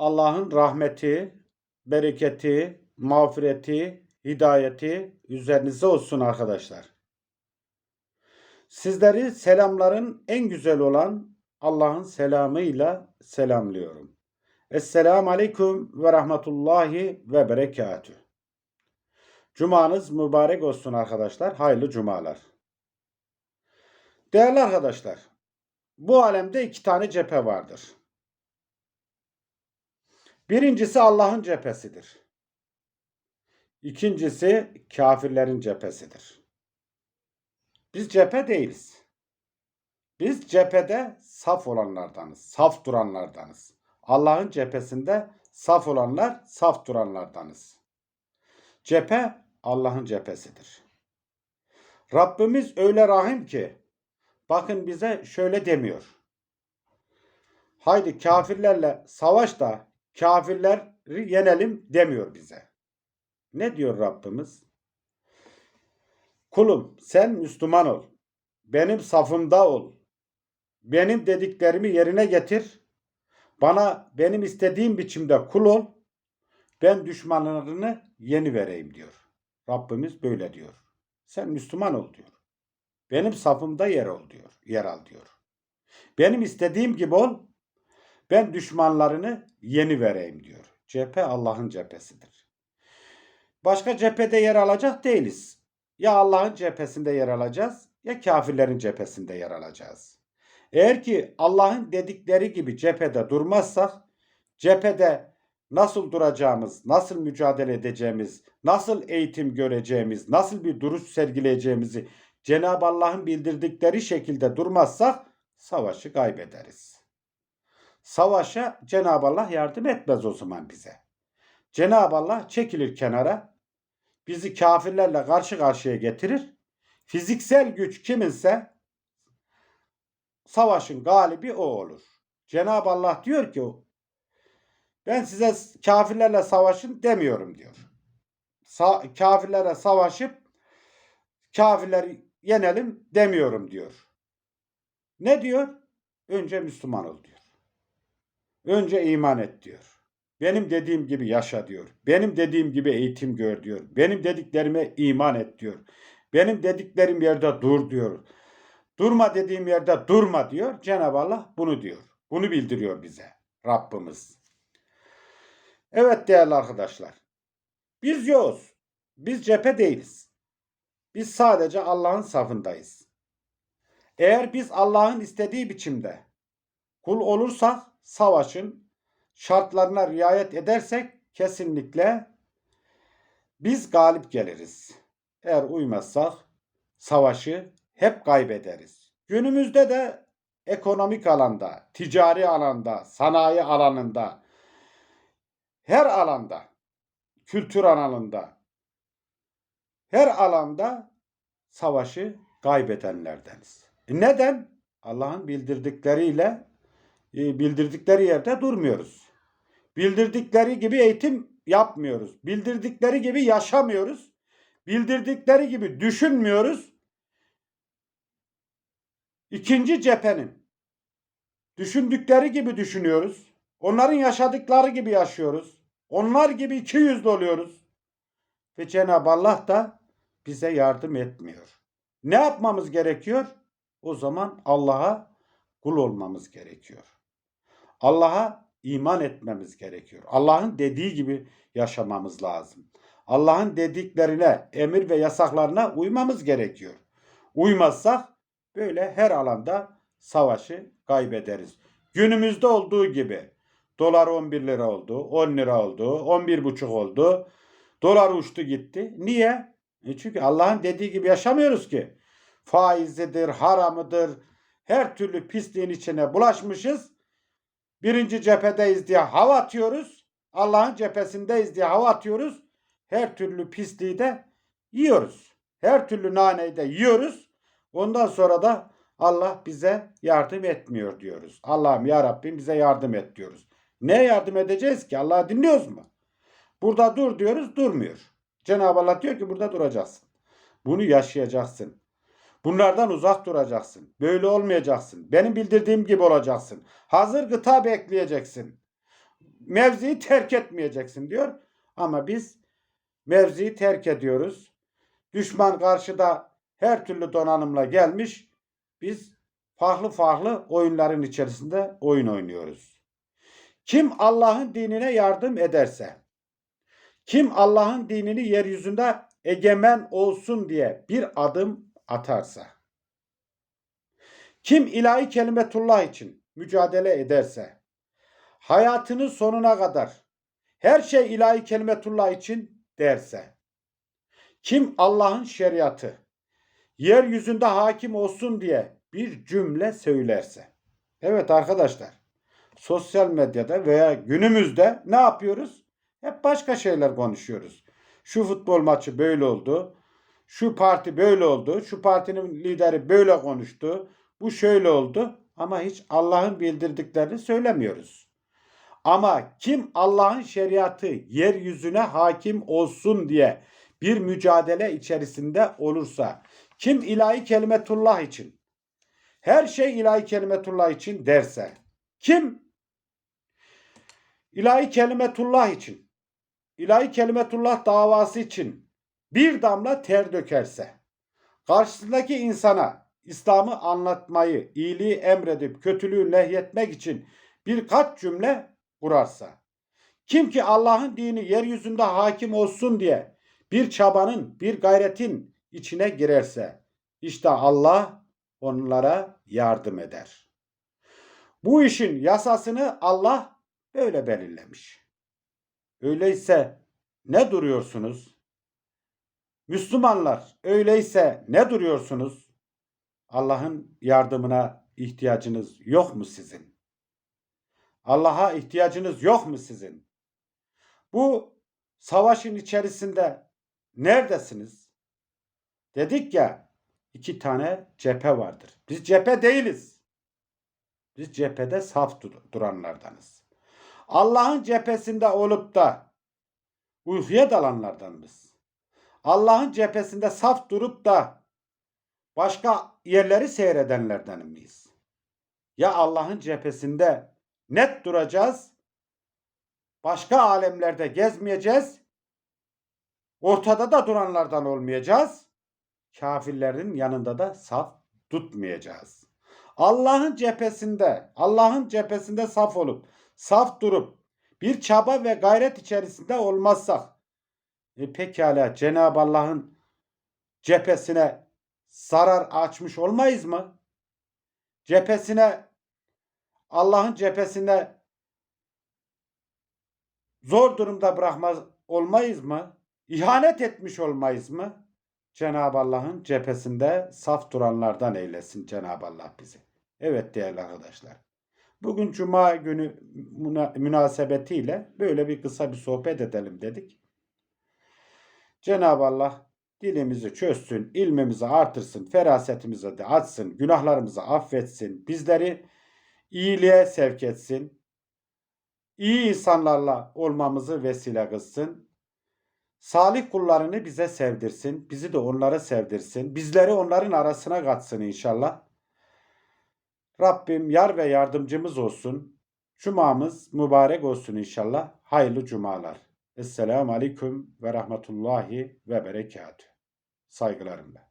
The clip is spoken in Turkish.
Allah'ın rahmeti, bereketi, mağfireti, hidayeti üzerinize olsun arkadaşlar. Sizleri selamların en güzel olan Allah'ın selamıyla selamlıyorum. Esselamu Aleyküm ve Rahmetullahi ve Berekatüh. Cumanız mübarek olsun arkadaşlar. Hayırlı cumalar. Değerli arkadaşlar, bu alemde iki tane cephe vardır. Birincisi Allah'ın cephesidir. İkincisi kafirlerin cephesidir. Biz cephe değiliz. Biz cephede saf olanlardanız, saf duranlardanız. Allah'ın cephesinde saf olanlar, saf duranlardanız. Cephe Allah'ın cephesidir. Rabbimiz öyle rahim ki bakın bize şöyle demiyor. Haydi kafirlerle savaş da kafirleri yenelim demiyor bize. Ne diyor Rabbimiz? Kulum sen Müslüman ol. Benim safımda ol. Benim dediklerimi yerine getir. Bana benim istediğim biçimde kul ol. Ben düşmanlarını yeni vereyim diyor. Rabbimiz böyle diyor. Sen Müslüman ol diyor. Benim safımda yer ol diyor. Yer al diyor. Benim istediğim gibi ol. Ben düşmanlarını yeni vereyim diyor. Cephe Allah'ın cephesidir. Başka cephede yer alacak değiliz. Ya Allah'ın cephesinde yer alacağız ya kafirlerin cephesinde yer alacağız. Eğer ki Allah'ın dedikleri gibi cephede durmazsak cephede nasıl duracağımız, nasıl mücadele edeceğimiz, nasıl eğitim göreceğimiz, nasıl bir duruş sergileyeceğimizi Cenab-ı Allah'ın bildirdikleri şekilde durmazsak savaşı kaybederiz. Savaşa Cenab-ı Allah yardım etmez o zaman bize. Cenab-ı Allah çekilir kenara, bizi kafirlerle karşı karşıya getirir. Fiziksel güç kiminse savaşın galibi o olur. Cenab-ı Allah diyor ki ben size kafirlerle savaşın demiyorum diyor. Sa kafirlere savaşıp kafirleri yenelim demiyorum diyor. Ne diyor? Önce Müslüman ol diyor. Önce iman et diyor. Benim dediğim gibi yaşa diyor. Benim dediğim gibi eğitim gör diyor. Benim dediklerime iman et diyor. Benim dediklerim yerde dur diyor. Durma dediğim yerde durma diyor. Cenab-ı Allah bunu diyor. Bunu bildiriyor bize Rabbimiz. Evet değerli arkadaşlar. Biz yoğuz. Biz cephe değiliz. Biz sadece Allah'ın safındayız. Eğer biz Allah'ın istediği biçimde kul olursak savaşın şartlarına riayet edersek kesinlikle biz galip geliriz. Eğer uymazsak savaşı hep kaybederiz. Günümüzde de ekonomik alanda, ticari alanda, sanayi alanında, her alanda, kültür alanında, her alanda savaşı kaybedenlerdeniz. E neden? Allah'ın bildirdikleriyle bildirdikleri yerde durmuyoruz. Bildirdikleri gibi eğitim yapmıyoruz. Bildirdikleri gibi yaşamıyoruz. Bildirdikleri gibi düşünmüyoruz. İkinci cephenin düşündükleri gibi düşünüyoruz. Onların yaşadıkları gibi yaşıyoruz. Onlar gibi iki yüzlü oluyoruz. Ve Cenab-ı Allah da bize yardım etmiyor. Ne yapmamız gerekiyor? O zaman Allah'a kul olmamız gerekiyor. Allah'a iman etmemiz gerekiyor. Allah'ın dediği gibi yaşamamız lazım. Allah'ın dediklerine, emir ve yasaklarına uymamız gerekiyor. Uymazsak böyle her alanda savaşı kaybederiz. Günümüzde olduğu gibi dolar 11 lira oldu, 10 lira oldu, 11,5 oldu. Dolar uçtu gitti. Niye? E çünkü Allah'ın dediği gibi yaşamıyoruz ki. Faizidir, haramıdır, her türlü pisliğin içine bulaşmışız. Birinci cephedeyiz diye hava atıyoruz. Allah'ın cephesindeyiz diye hava atıyoruz. Her türlü pisliği de yiyoruz. Her türlü naneyi de yiyoruz. Ondan sonra da Allah bize yardım etmiyor diyoruz. Allah'ım ya Rabbim bize yardım et diyoruz. Ne yardım edeceğiz ki? Allah'ı dinliyoruz mu? Burada dur diyoruz, durmuyor. Cenab-ı Allah diyor ki burada duracaksın. Bunu yaşayacaksın. Bunlardan uzak duracaksın. Böyle olmayacaksın. Benim bildirdiğim gibi olacaksın. Hazır gıta bekleyeceksin. mevziyi terk etmeyeceksin diyor. Ama biz mevziyi terk ediyoruz. Düşman karşıda her türlü donanımla gelmiş. Biz farklı farklı oyunların içerisinde oyun oynuyoruz. Kim Allah'ın dinine yardım ederse, kim Allah'ın dinini yeryüzünde egemen olsun diye bir adım atarsa, kim ilahi kelimetullah için mücadele ederse, hayatının sonuna kadar her şey ilahi kelimetullah için derse, kim Allah'ın şeriatı yeryüzünde hakim olsun diye bir cümle söylerse. Evet arkadaşlar, sosyal medyada veya günümüzde ne yapıyoruz? Hep başka şeyler konuşuyoruz. Şu futbol maçı böyle oldu. Şu parti böyle oldu. Şu partinin lideri böyle konuştu. Bu şöyle oldu. Ama hiç Allah'ın bildirdiklerini söylemiyoruz. Ama kim Allah'ın şeriatı yeryüzüne hakim olsun diye bir mücadele içerisinde olursa, kim ilahi kelimetullah için, her şey ilahi kelimetullah için derse, kim ilahi kelimetullah için, ilahi kelimetullah davası için bir damla ter dökerse, karşısındaki insana İslam'ı anlatmayı, iyiliği emredip kötülüğü nehyetmek için birkaç cümle kurarsa, kim ki Allah'ın dini yeryüzünde hakim olsun diye bir çabanın, bir gayretin içine girerse, işte Allah onlara yardım eder. Bu işin yasasını Allah böyle belirlemiş. Öyleyse ne duruyorsunuz? Müslümanlar öyleyse ne duruyorsunuz? Allah'ın yardımına ihtiyacınız yok mu sizin? Allah'a ihtiyacınız yok mu sizin? Bu savaşın içerisinde neredesiniz? Dedik ya iki tane cephe vardır. Biz cephe değiliz. Biz cephede saf dur- duranlardanız. Allah'ın cephesinde olup da uykuya dalanlardanız. Allah'ın cephesinde saf durup da başka yerleri seyredenlerden miyiz? Ya Allah'ın cephesinde net duracağız. Başka alemlerde gezmeyeceğiz. Ortada da duranlardan olmayacağız. Kafirlerin yanında da saf tutmayacağız. Allah'ın cephesinde, Allah'ın cephesinde saf olup, saf durup bir çaba ve gayret içerisinde olmazsak e pekala Cenab-ı Allah'ın cephesine zarar açmış olmayız mı? Cephesine Allah'ın cephesine zor durumda bırakmaz olmayız mı? İhanet etmiş olmayız mı? Cenab-ı Allah'ın cephesinde saf duranlardan eylesin Cenab-ı Allah bizi. Evet değerli arkadaşlar. Bugün Cuma günü müna- münasebetiyle böyle bir kısa bir sohbet edelim dedik. Cenab-ı Allah dilimizi çözsün, ilmimizi artırsın, ferasetimizi de açsın, günahlarımızı affetsin, bizleri iyiliğe sevk etsin, iyi insanlarla olmamızı vesile kılsın, salih kullarını bize sevdirsin, bizi de onlara sevdirsin, bizleri onların arasına katsın inşallah. Rabbim yar ve yardımcımız olsun. Cumamız mübarek olsun inşallah. Hayırlı cumalar. Esselamu Aleyküm ve Rahmetullahi ve Berekatü. Saygılarımla.